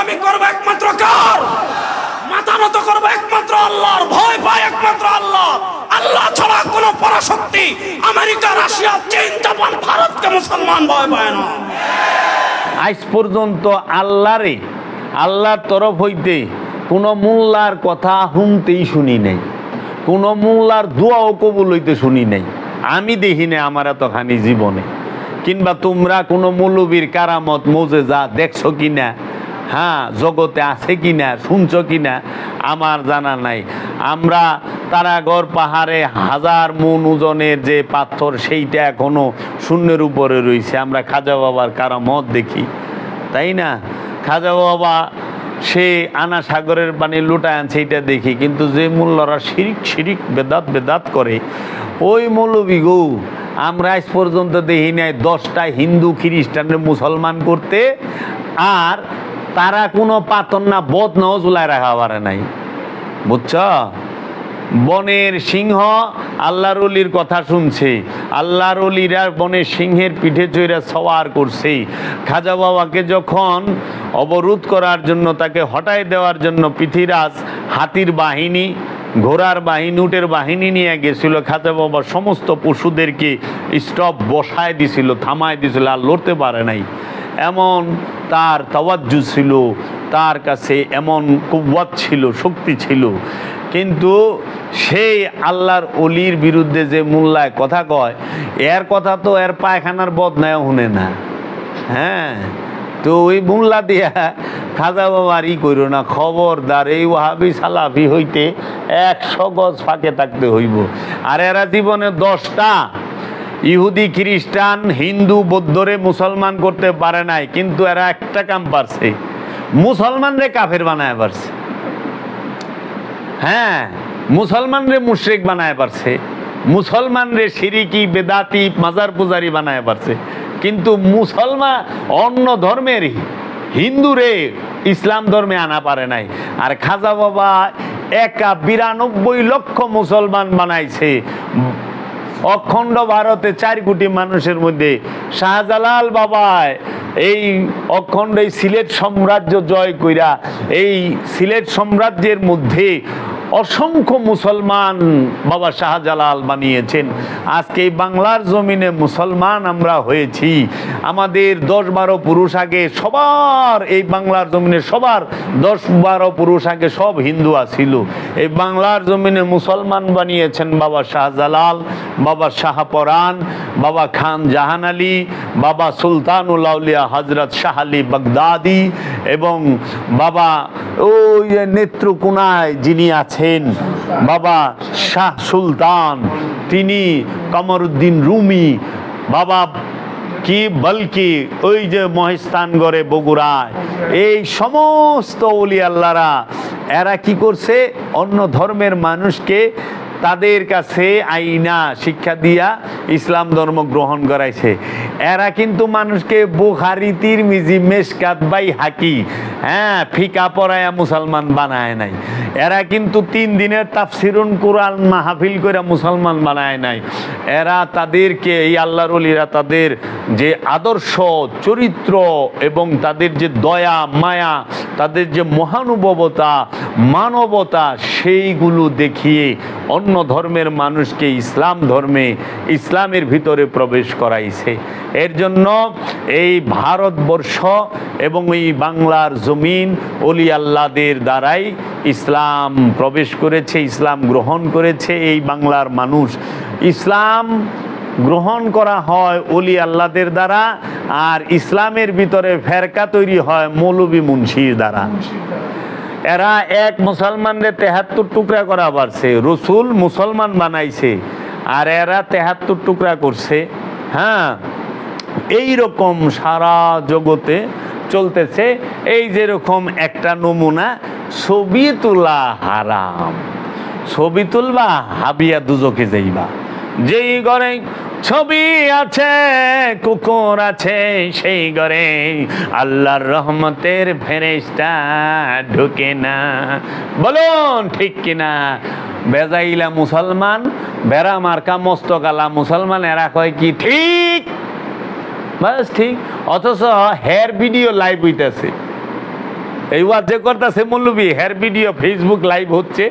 গোলামি করব একমাত্র কার? মাথা নত করব একমাত্র আল্লাহর, ভয় পায় একমাত্র আল্লাহ। আল্লাহ ছাড়া কোনো পরাশক্তি আমেরিকা, রাশিয়া, চীন, জাপান, ভারতকে মুসলমান ভয় পায় না। আজ পর্যন্ত আল্লাহরে, আল্লাহর তরফ হইতে কোনো মোল্লার কথা শুনতেই শুনি নাই। কোনো মোল্লার দোয়াও কবুল হইতে শুনি নাই। আমি দেখি না আমার এতখানি জীবনে। কিংবা তোমরা কোনো মৌলবীর কারামত, মজে যা দেখছ কিনা হ্যাঁ জগতে আছে কি না শুনছ কি না আমার জানা নাই। আমরা তারাগড় পাহাড়ে হাজার মন ওজনের যে পাথর, সেইটা এখনও শূন্যের উপরে রয়েছে। আমরা খাজা বাবার কারামত দেখি, তাই না? খাজা বাবা, সে আনা সাগরের পানি লুটায় আনছে এটা দেখি। কিন্তু যে মূল্যরা শিরিক শিরিক, বেদাত বেদাত করে, ওই মৌলবী গৌ, আমরা আজ পর্যন্ত দেখি নাই দশটা হিন্দু খ্রিস্টানের মুসলমান করতে, আর তারা কোনো পাতন না বদ নাও জুলাই রাখা পারে নাই। বুঝছ? বনের সিংহ আল্লাহর অলির কথা শুনছে। আল্লাহর অলিরা বনের সিংহের পিঠে চৈরা সওয়ার করছে। খাজা বাবাকে যখন অবরোধ করার জন্য, তাকে হটাই দেওয়ার জন্য পৃথিরাজ হাতির বাহিনী, ঘোড়ার বাহিনী, উটের বাহিনী নিয়ে গেছিল। খাজা বাবা সমস্ত পশুদেরকে স্টপ বসায় দিছিল, থামায় দিছিল, আর লড়তে পারে নাই। এমন তার তাওয়াজ্জু ছিল, তার কাছে এমন কুব্বত ছিল, শক্তি ছিল। কিন্তু সেই আল্লাহর অলির বিরুদ্ধে যে মোল্লায় কথা কয়, এর কথা তো এর পায়খানার বদ বদনায় শুনে না। হ্যাঁ তো ওই মোল্লা দিয়া খাজা বাবার ই করো না, খবরদার এই ওহাবি সালাফি হইতে একশো গজ ফাঁকে থাকতে হইব। আর এরা জীবনে দশটা ইহুদি, খ্রিস্টান, হিন্দু, বৌদ্ধরে মুসলমান করতে পারে নাই, কিন্তু এরা একটা কাম পারছে। মুসলমানরে কাফের বানায় পারছে। হ্যাঁ মুসলমানরে মুশরিক বানায় পারছে। মুসলমানরে সিরিকি, বেদাতি, মাজার পূজারি বানায় পারছে। কিন্তু মুসলমান অন্য ধর্মের হিন্দুরে ইসলাম ধর্মে আনা পারে নাই। আর খাজা বাবা একা বিরানব্বই লক্ষ মুসলমান বানাইছে। অখণ্ড ভারতে চার কোটি মানুষের মধ্যে শাহজালাল বাবায় এই অখণ্ড এই সিলেট সাম্রাজ্য জয় কইরা, এই সিলেট সাম্রাজ্যের মধ্যে অসংখ্য মুসলমান বাবা শাহজালাল বানিয়েছেন। আজকে এই বাংলার জমিনে মুসলমান আমরা হয়েছি। আমাদের দশ বারো পুরুষ আগে সবার, এই বাংলার জমিনে সবার দশ বারো পুরুষ আগে সব হিন্দু আছিল। এই বাংলার জমিনে মুসলমান বানিয়েছেন বাবা শাহজালাল, বাবা শাহপরান বাবা খান জাহান আলী, বাবা সুলতানুল আউলিয়া হজরত শাহ আলী বাগদাদি এবং বাবা ওই নেত্রকোনায় যিনি আছেন, বাবা শাহ সুলতান, তিনি কমরুদ্দিন রুমি, বাবা কি বলকি, ওই যে মহেস্তানগড়ে বগুড়ায়। এই সমস্ত অলি আল্লাহরা, এরা কি করছে? অন্য ধর্মের মানুষকে তাদের কাছে আইনা, শিক্ষা দিয়া ইসলাম ধর্ম গ্রহণ করাইছে। এরা কিন্তু মানুষকে বুখারি, তিরমিজি, মেশকাত বাই হাকি হ্যাঁ ফিকা পড়ায়া মুসলমান বানায় নাই। এরা কিন্তু তিন দিনের তাফসিরুন কোরআন মাহফিল করে মুসলমান বানায় নাই। এরা তাদেরকে, এই আল্লাহর অলিরা তাদের যে আদর্শ, চরিত্র এবং তাদের যে দয়া, মায়া, তাদের যে মহানুভবতা, মানবতা, সেইগুলো দেখিয়ে অন্য ধর্মের মানুষকে ইসলাম ধর্মে, ইসলামের ভিতরে প্রবেশ করাইছে। এর জন্য এই ভারতবর্ষ এবং এই বাংলার জমিন অলি আল্লাদের দ্বারাই ইসলাম প্রবেশ করেছে, ইসলাম গ্রহণ করেছে এই বাংলার মানুষ। ইসলাম গ্রহণ করা হয় অলি আল্লাদের দ্বারা আর ইসলামের ভিতরে ফেরকা তৈরি হয় মৌলবী মুন্সির দ্বারা। এরা এক মুসলমানরে তেহাত্তর টুকরা করা পারছে। রসুল মুসলমান বানাইছে। আর এরা তেহাত্তর টুকরা করছে। হ্যাঁ এই রকম সারা জগতে চলতেছে। এই যেরকম একটা নমুনা ছবি তোলা হারাম। ছবি তুলবা হাবিয়া দুজকে যাইবা। যেই ঘরে ছবি আছে, কুকুর আছে, সেই ঘরে আল্লাহর রহমতের ফেরেশতা ঢুকে না। বলুন, ঠিক কিনা বেজাইলা মুসলমান, বেড়া মার্কা মস্তকালা মুসলমান, এরা কয় কি, ঠিক? বাস ঠিক। অথচ হেয়ার ভিডিও লাইভ হইতেছে। এই ওয়াজে করতেছে মৌলবী হের ভিডিও ফেসবুক লাইভ হচ্ছে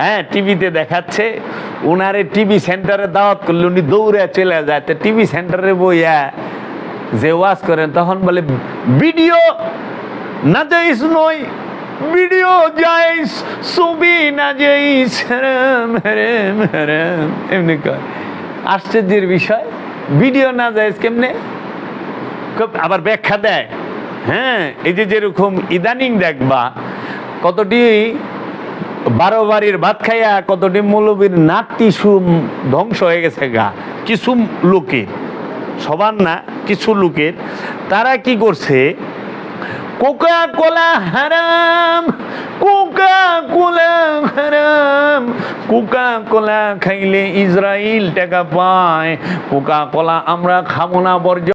হ্যাঁ টিভিতে দেখাচ্ছে। উনারে টিভি সেন্টারে দাওয়াত করলে উনি দৌড়ে চলে যায়। তো টিভি সেন্টারে বইয়া যে ওয়াজ করেন, তখন বলে, ভিডিও না যাইস নয় ভিডিও যাইস ছবি না যাইস এমনি কর আশ্চর্যের বিষয়, ভিডিও না যাইস কেমনে? আবার ব্যাখ্যা দেয়। হ্যাঁ এই যে যেরকম ইদানিং দেখবা, কতটি বারো বাড়ির ভাত খাইয়া কতটি মৌলবীর নাক টিসু ধ্বংস হয়ে গেছে গা। কিছু লোকের সবার না, কিছু লোকের, তারা কি করছে? কোকা কোলা হারাম কোকা কোলা হারাম। কোকা কোলা খাইলে ইসরায়েল টাকা পায় কোকা কোলা আমরা খাব না, বর্জ্য